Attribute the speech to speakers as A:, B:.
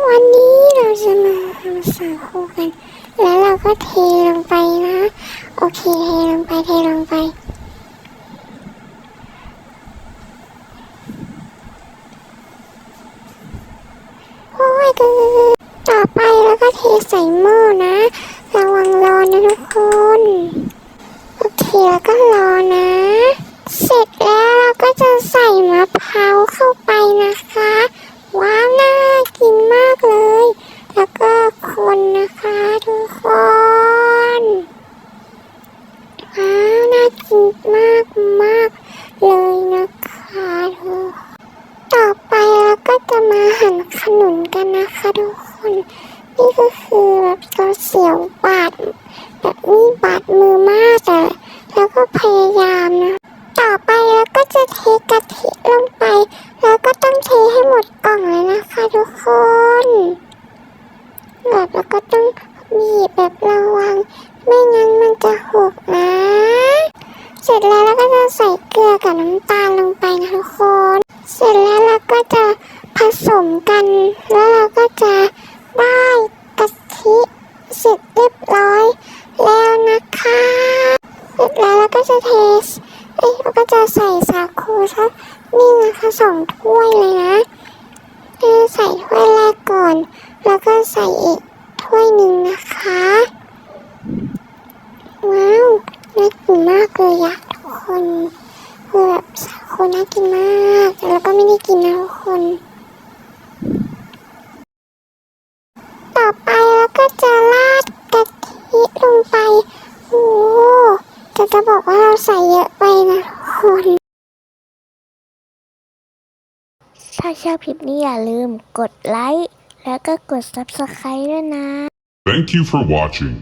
A: วันนี้เราจะมาทำสาคูกัน แล้วเราก็เทลงไปนะ โอเคเทลงไปเทลงไป โอ้ยคือต่อไปแล้วก็เทใส่หม้อนะ ระวังร้อนนะทุกคน โอเคแล้วก็รอนะ เสร็จแล้วเราก็จะใส่มะพร้าวเข้าไปนะคะ ว้าวน่ากินมากเลย แล้วก็คนนะคะทุกคน ว้าวน่ากิน มากมากเลยนะคะทุกคนต่อไปเราก็จะมาหั่นขนุนกันนะคะทุกคน นี่ก็คือแบบเราเสียวบาดแบบนี้บาดมือมากแต่แล้วก็พยายามนะ ต่อไปเราก็จะเทกะทิลงไป แล้วก็ต้องเทให้หมดกล่องเลยนะคะทุกคนแบบแล้วก็ต้องบีบแบบระวังไม่งั้นมันจะหกนะ เสร็จแล้วเราก็จะใส่เกับน้ำตาลลงไปนะทุกคน เสร็จแล้วเราก็จะผสมกัน แล้วเราก็จะได้กะทิเสร็จเรียบร้อย แล้วนะคะเสร็จแล้วเราก็จะเทสเอ้ยเราก็จะใส่สาคูสักนี่นะคะสองถ้วยเลยนะเออใส่ถ้วยแรกก่อน แล้วก็ใส่อีกถ้วยหนึ่งนะคะ ว้าวน่ากินมากเลยอะทุกคน คือแบบสาคูน่ากินมากแต่เราก็ไม่ได้กินนะทุกคน ต่อไปเราก็จะราดกะทิลงไปโอ้จะจะบอกว่าเราใส่เยอะไปนะทุกคนถ้าชอบคลิปนี้อย่าลืมกดไลค์แล้วก็กด subscribe ด้วยนะ
B: Thank you for watching.